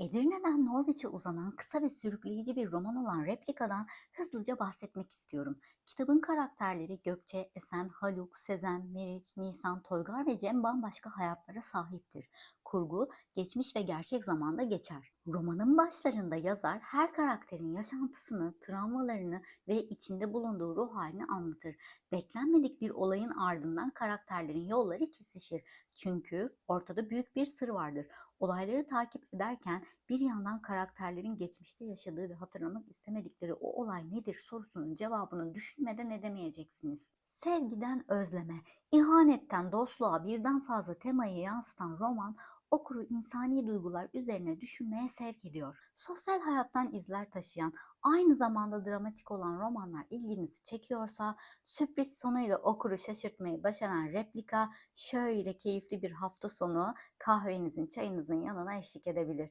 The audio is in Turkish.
Edirne'den Norveç'e uzanan kısa ve sürükleyici bir roman olan Replika'dan hızlıca bahsetmek istiyorum. Kitabın karakterleri Gökçe, Esen, Haluk, Sezen, Meriç, Nisan, Toygar ve Cem bambaşka hayatlara sahiptir. Kurgu, geçmiş ve gerçek zamanda geçer. Romanın başlarında yazar her karakterin yaşantısını, travmalarını ve içinde bulunduğu ruh halini anlatır. Beklenmedik bir olayın ardından karakterlerin yolları kesişir. Çünkü ortada büyük bir sır vardır. Olayları takip ederken bir yandan karakterlerin geçmişte yaşadığı ve hatırlamak istemedikleri o olay nedir sorusunun cevabını düşünmeden edemeyeceksiniz. Sevgiden özleme, ihanetten dostluğa birden fazla temayı yansıtan roman okuru insani duygular üzerine düşünmeye sevk ediyor. Sosyal hayattan izler taşıyan, aynı zamanda dramatik olan romanlar ilginizi çekiyorsa sürpriz sonuyla okuru şaşırtmayı başaran replika şöyle keyifli bir hafta sonu kahvenizin, çayınızın yanına eşlik edebilir.